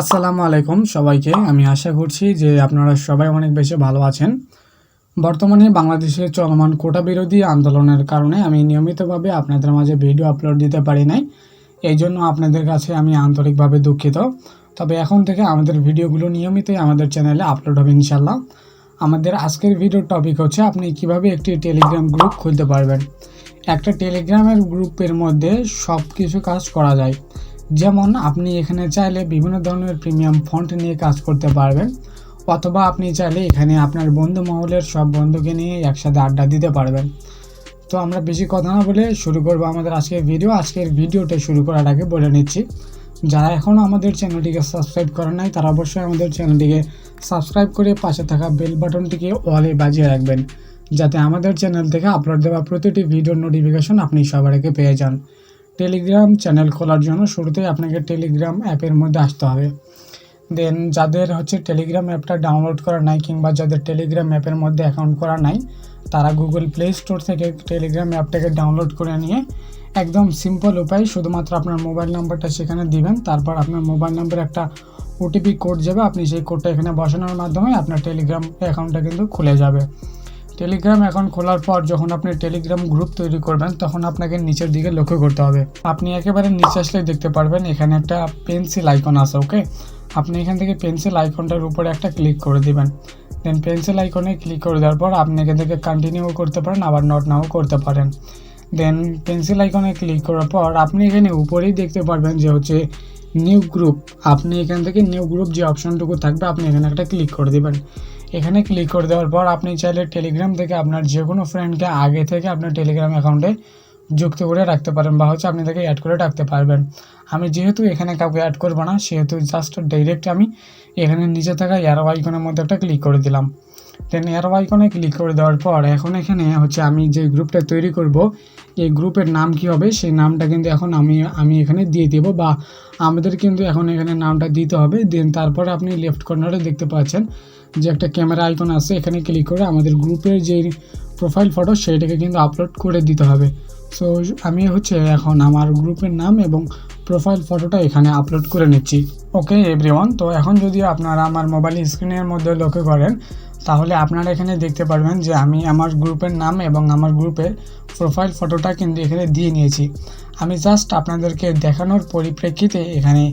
আসসালামু আলাইকুম সবাইকে। আমি আশা করছি যে আপনারা সবাই অনেক বেশি ভালো আছেন। বর্তমানে বাংলাদেশে চলমান কোটা বিরোধী আন্দোলনের কারণে আমি নিয়মিতভাবে আপনাদের মাঝে ভিডিও আপলোড দিতে পারি নাই। এই জন্য আপনাদের কাছে আমি আন্তরিকভাবে দুঃখিত। তবে এখন থেকে আমাদের ভিডিওগুলো নিয়মিতই আমাদের চ্যানেলে আপলোড হবে ইনশাল্লাহ আমাদের আজকের ভিডিওর টপিক হচ্ছে, আপনি কীভাবে একটি টেলিগ্রাম গ্রুপ খুলতে পারবেন? একটা টেলিগ্রামের গ্রুপের মধ্যে সব কিছু কাজ করা যায়। যেমন আপনি এখানে চাইলে বিভিন্ন ধরনের প্রিমিয়াম ফন্ট নিয়ে কাজ করতে পারবেন, অথবা আপনি চাইলে এখানে আপনার বন্ধু মহলের সব বন্ধুকে নিয়ে একসাথে আড্ডা দিতে পারবেন। তো আমরা বেশি কথা না বলে শুরু করব আমাদের আজকের ভিডিও আজকের ভিডিওটা শুরু করার আগে বলে নিচ্ছি, যারা এখনও আমাদের চ্যানেলটিকে সাবস্ক্রাইব করেন নাই, তারা অবশ্যই আমাদের চ্যানেলটিকে সাবস্ক্রাইব করে পাশে থাকা বেল বাটনটিকে ওয়ালে বাজিয়ে রাখবেন, যাতে আমাদের চ্যানেল থেকে আপলোড দেওয়া প্রতিটি ভিডিওর নোটিফিকেশন আপনি সবার আগে পেয়ে যান। টেলিগ্রাম চ্যানেল খোলার জন্য শুরুতেই আপনাকে টেলিগ্রাম অ্যাপের মধ্যে আসতে হবে। দেন যাদের হচ্ছে টেলিগ্রাম অ্যাপটা ডাউনলোড করা নাই কিংবা যাদের টেলিগ্রাম অ্যাপের মধ্যে অ্যাকাউন্ট করা নাই, তারা গুগল প্লে স্টোর থেকে টেলিগ্রাম অ্যাপটাকে ডাউনলোড করে নিয়ে একদম সিম্পল উপায় শুধুমাত্র আপনার মোবাইল নাম্বারটা সেখানে দিবেন, তারপর আপনার মোবাইল নাম্বারে একটা ওটিপি কোড যাবে, আপনি সেই কোডটা এখানে বসানোর মাধ্যমে আপনার টেলিগ্রাম অ্যাকাউন্টটা কিন্তু খুলে যাবে। টেলিগ্রাম অ্যাকাউন্ট খোলার পর যখন আপনি টেলিগ্রাম গ্রুপ তৈরি করবেন, তখন আপনাকে নিচের দিকে লক্ষ্য করতে হবে। আপনি একেবারে নিচে আসলে দেখতে পারবেন, এখানে একটা পেন্সিল আইকন আছে ওকে আপনি এখান থেকে পেন্সিল আইকনটার উপরে একটা ক্লিক করে দিবেন। দেন পেন্সিল আইকনে ক্লিক করে দেওয়ার পর আপনি এখান থেকে কন্টিনিউ করতে পারেন, আবার নট নাও করতে পারেন। দেন পেন্সিল আইকনে ক্লিক করার পর আপনি এখানে উপরেই দেখতে পারবেন যে হচ্ছে নিউ গ্রুপ আপনি এখান থেকে নিউ গ্রুপ যে অপশনটুকু থাকবে, আপনি এখানে একটা ক্লিক করে দেবেন। এখানে ক্লিক করে দেওয়ার পর আপনি চাইলে টেলিগ্রাম থেকে আপনার যে কোনো ফ্রেন্ডকে আগে থেকে আপনার টেলিগ্রাম অ্যাকাউন্টে যুক্ত করে রাখতে পারেন বা হচ্ছে আপনি তাকে অ্যাড করে রাখতে পারবেন। আমি যেহেতু এখানে কাউকে অ্যাড করব না, সেহেতু জাস্ট ডাইরেক্ট আমি এখানে নিচে থাকা এয়ারো আইকনের মধ্যে একটা ক্লিক করে দিলাম। দেন এয়ারো আইকনে ক্লিক করে দেওয়ার পর এখন এখানে হচ্ছে আমি যে গ্রুপটা তৈরি করব, এই গ্রুপের নাম কি হবে? সেই নামটা কিন্তু এখন আমি আমি এখানে দিয়ে দেবো বা আমাদের কিন্তু এখন এখানে নামটা দিতে হবে। দেন তারপরে আপনি লেফট কর্নারে দেখতে পাচ্ছেন যে একটা ক্যামেরা আইকন আছে, এখানে ক্লিক করে আমাদের গ্রুপের যে প্রোফাইল ফটো সেইটাকে কিন্তু আপলোড করে দিতে হবে। সো আমি হচ্ছে এখন আমার গ্রুপের নাম এবং প্রোফাইল ফটোটা এখানে আপলোড করে নিচ্ছি। ওকে এভরিওয়ান তো এখন যদি আপনারা আমার মোবাইল স্ক্রিনের মধ্যে লক্ষ্য করেন তাহলে আপনারা এখানে দেখতে পারবেন যে আমি আমার গ্রুপের নাম এবং আমার গ্রুপের প্রোফাইল ফটোটা কিন্তু এখানে দিয়ে নিয়েছি। আমি জাস্ট আপনাদেরকে দেখানোর পরিপ্রেক্ষিতে এখানে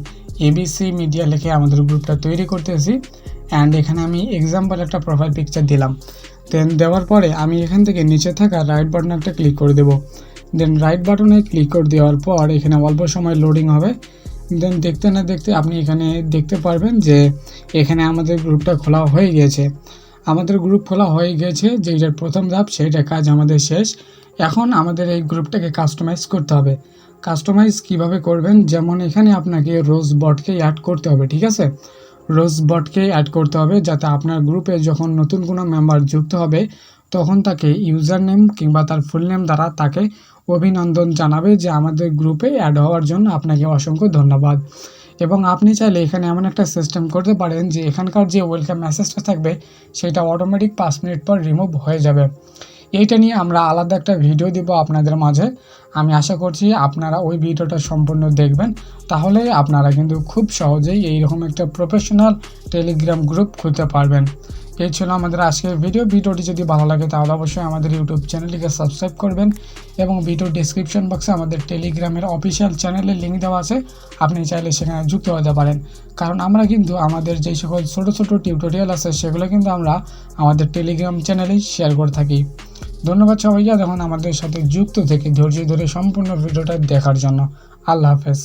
এবিসি মিডিয়া লিখে আমাদের গ্রুপটা তৈরি করতেছি অ্যান্ড এখানে আমি এক্সাম্পল একটা প্রোফাইল পিকচার দিলাম। দেন দেওয়ার পরে আমি এখান থেকে নিচে থাকা রাইট বাটনে একটা ক্লিক করে দেবো। দেন রাইট বাটনে ক্লিক করে দেওয়ার পর এখানে অল্প সময় লোডিং হবে। দেন দেখতে না দেখতে আপনি এখানে দেখতে পারবেন যে এখানে আমাদের গ্রুপটা খোলা হয়ে গিয়েছে। আমাদের গ্রুপ খোলা হয়ে গিয়েছে যেটার প্রথম ধাপ সেইটা কাজ আমাদের শেষ। এখন আমাদের এই গ্রুপটাকে কাস্টমাইজ করতে হবে। কাস্টমাইজ কীভাবে করবেন? যেমন এখানে আপনাকে রোজ বটকে অ্যাড করতে হবে, ঠিক আছে? রোজ বটকে অ্যাড করতে হবে যাতে আপনার গ্রুপে যখন নতুন কোনো মেম্বার যুক্ত হবে, তখন তাকে ইউজার নেম কিংবা তার ফুল নেম দ্বারা তাকে অভিনন্দন জানাবে যে আমাদের গ্রুপে অ্যাড হওয়ার জন্য আপনাকে অসংখ্য ধন্যবাদ। এবং আপনি চাইলে এখানে এমন একটা সিস্টেম করতে পারেন যে এখানকার যে ওয়েলকাম মেসেজটা থাকবে, সেটা অটোমেটিক পাঁচ মিনিট পর রিমুভ হয়ে যাবে। এইটা নিয়ে আমরা আলাদা একটা ভিডিও দিব আপনাদের মাঝে। আমি আশা করছি আপনারা ওই ভিডিওটা সম্পূর্ণ দেখবেন। তাহলে আপনারা কিন্তু খুব সহজেই এইরকম একটা প্রফেশনাল টেলিগ্রাম গ্রুপ খুলতে পারবেন। এই ছিল আমাদের আজকের ভিডিও ভিডিওটি যদি ভালো লাগে তাহলে অবশ্যই আমাদের ইউটিউব চ্যানেলটিকে সাবস্ক্রাইব করবেন এবং ভিডিও ডিসক্রিপশন বক্সে আমাদের টেলিগ্রামের অফিসিয়াল চ্যানেলের লিঙ্ক দেওয়া আছে। আপনি চাইলে সেখানে যুক্ত হতে পারেন। কারণ আমরা কিন্তু আমাদের যে সকল ছোটো ছোটো টিউটোরিয়াল আছে সেগুলো কিন্তু আমরা আমাদের টেলিগ্রাম চ্যানেলেই শেয়ার করে থাকি। ধন্যবাদ সবাইকে দেখুন আমাদের সাথে যুক্ত থেকে ধৈর্য ধরে সম্পূর্ণ ভিডিওটা দেখার জন্য আল্লাহ হাফেজ।